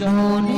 জননী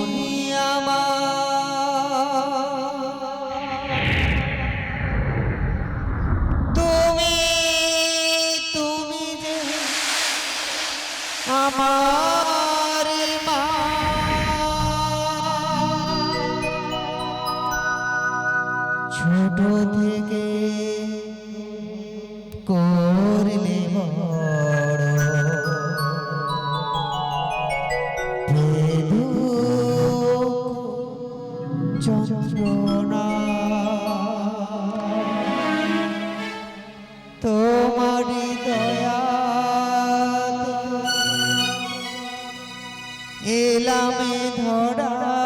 ধরা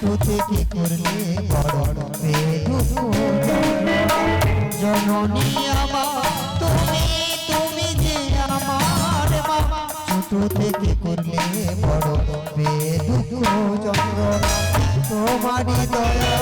তুতে কি করলে? করতে জননী আমার, তুমি তুমি যে আমার মা। ছোট থেকে করলে বড় বেদুঃখ চন্দ্র। তোমারই দয়া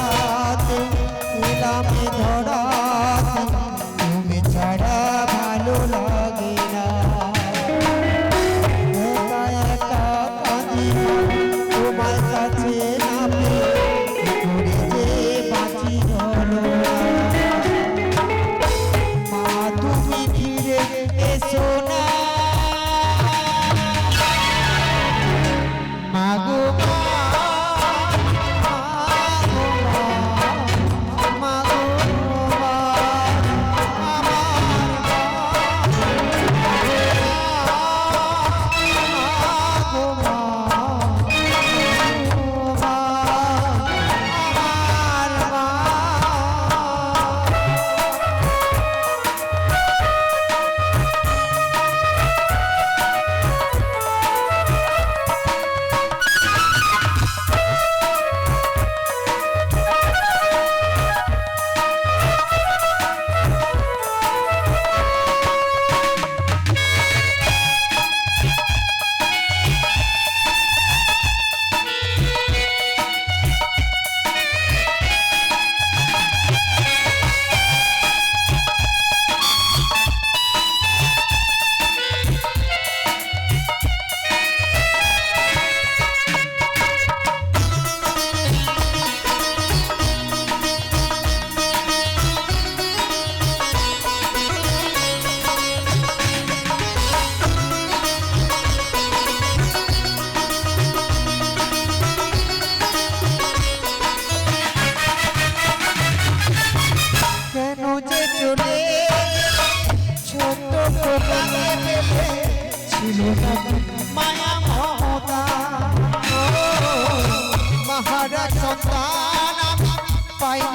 es una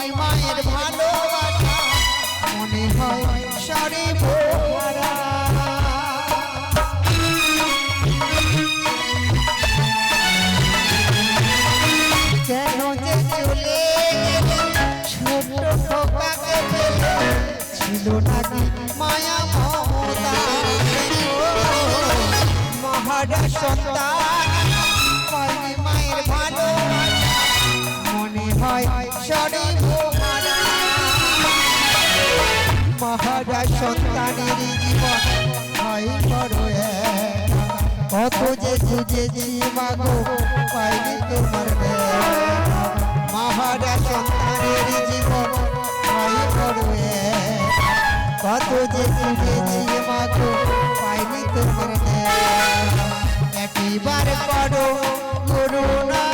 পাইনি মায়ের ভালোবাসা। মনে হয় সারি মায়া সন্তান যে খুঁজেছি মাগো, পাইনি তোমার দেখা। সন্তানের জীবন পাই করবে কত যে খুঁজেছি মাগো, পাইনি তোমার। একবার করো করুণা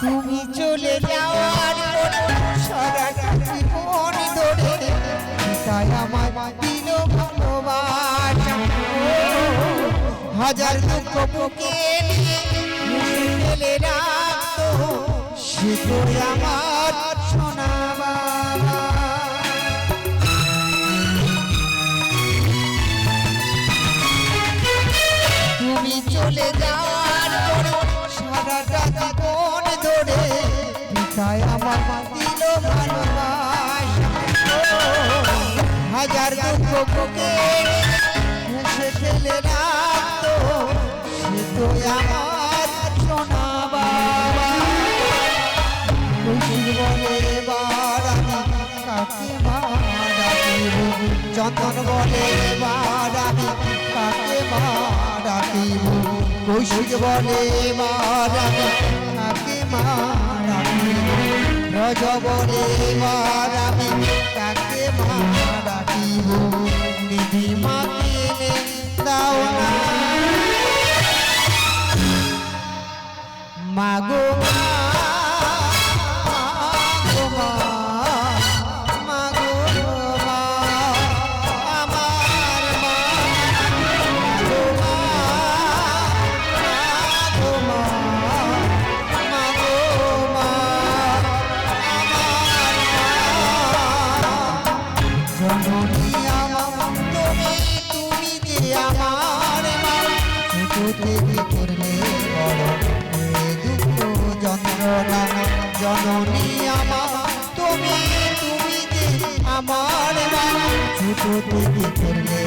তুমি চলে যাওয়ার সারাটা জীবন ধরে। তাই আমার দিল ভালোবাসা। হাজার দুঃখ বুকে নিয়ে ফেলে সে আমার হাজার দুঃখ বুকে মুছে ফেলে রাখতো। সে তো আমার সোনা বাবা। বলে এবার কাকে চন্দন বলে এবার কাকে মারাকিব কৌশিক বলে এবার কাকে মারাকিব রজ বলে এবার মারাকিব নিধি মাকে দাও না। মাগো মাগো থেকে করলে বড় দুঃখ যন্ত্রণা জননী আমার তুমি তুমি যে আমার ছোট থেকে করলে